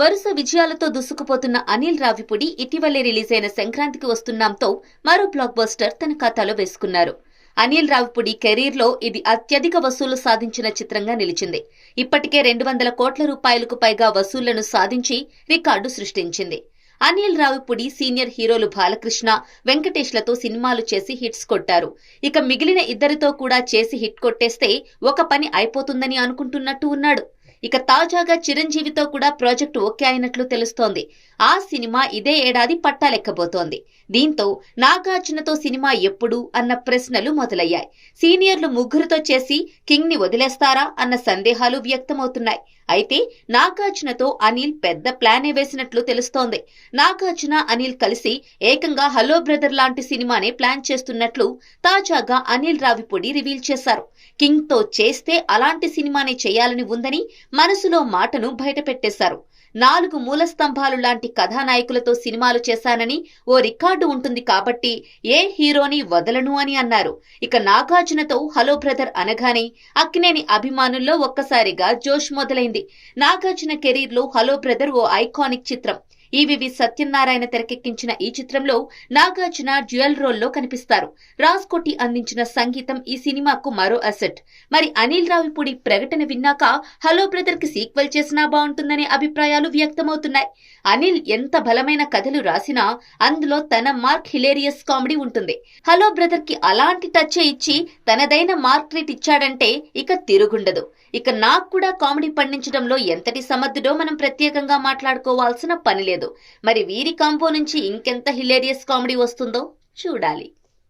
వరుస విజయాలతో దూసుకుపోతున్న అనిల్ రావిపూడి ఇటీవలే రిలీజ్ అయిన సంక్రాంతికి వస్తున్నాంతో మరో బ్లాక్ బస్టర్ తన ఖాతాలో వేసుకున్నారు. అనిల్ రావిపూడి కెరీర్లో ఇది అత్యధిక వసూలు సాధించిన చిత్రంగా నిలిచింది. ఇప్పటికే రెండు వందల కోట్ల రూపాయలకు పైగా వసూళ్ళను సాధించి రికార్డు సృష్టించింది. అనిల్ రావిపూడి సీనియర్ హీరోలు బాలకృష్ణ వెంకటేష్లతో సినిమాలు చేసి హిట్స్ కొట్టారు. ఇక మిగిలిన ఇద్దరితో కూడా చేసి హిట్ కొట్టేస్తే ఒక పని అయిపోతుందని అనుకుంటున్నట్టు ఉన్నాడు. ఇక తాజాగా చిరంజీవితో కూడా ప్రాజెక్టు ఓకే అయినట్లు తెలుస్తోంది. ఆ సినిమా ఇదే ఏడాది పట్టాలెక్కబోతోంది. దీంతో నాగార్జునతో సినిమా ఎప్పుడు అన్న ప్రశ్నలు మొదలయ్యాయి. సీనియర్లు ముగ్గురుతో చేసి కింగ్ని వదిలేస్తారా అన్న సందేహాలు వ్యక్తమవుతున్నాయి. అయితే నాగార్జునతో అనిల్ పెద్ద ప్లానే వేసినట్లు తెలుస్తోంది. నాగార్జున అనిల్ కలిసి ఏకంగా హలో బ్రదర్ లాంటి సినిమానే ప్లాన్ చేస్తున్నట్లు తాజాగా అనిల్ రావిపూడి రివీల్ చేశారు. కింగ్తో చేస్తే అలాంటి సినిమానే చేయాలని ఉందని మనసులో మాటను బయటపెట్టేశారు. నాలుగు మూల స్తంభాలు లాంటి కథానాయకులతో సినిమాలు చేశానని ఓ రికార్డు ఉంటుంది కాబట్టి ఏ హీరోని వదలను అని అన్నారు. ఇక నాగార్జునతో హలో బ్రదర్ అనగానే అక్కినేని అభిమానుల్లో ఒక్కసారిగా జోష్ మొదలైంది. నాగార్జున కెరీర్లో హలో బ్రదర్ ఓ ఐకానిక్ చిత్రం. ఈవివి సత్యనారాయణ తెరకెక్కించిన ఈ చిత్రంలో నాగార్జున డ్యూయల్ రోల్లో కనిపిస్తారు. రాజ్ కోటి అందించిన సంగీతం ఈ సినిమాకు మరో అసెట్. మరి అనిల్ రావిపూడి ప్రకటన విన్నాక హలో బ్రదర్కి సీక్వెల్ చేసినా బాగుంటుందనే అభిప్రాయాలు వ్యక్తమవుతున్నాయి. అనిల్ ఎంత బలమైన కథలు రాసినా అందులో తన మార్క్ హిలేరియస్ కామెడీ ఉంటుంది. హలో బ్రదర్కి అలాంటి టచ్ ఇచ్చి తనదైన మార్క్ రేట్ ఇచ్చాడంటే ఇక తిరుగుండదు. ఇక నాకు కూడా కామెడీ పండించడంలో ఎంతటి సమర్థుడో మనం ప్రత్యేకంగా మాట్లాడుకోవాల్సిన పని లేదు. మరి వీరి కాంబో నుంచి ఇంకెంత హిలేరియస్ కామెడీ వస్తుందో చూడాలి.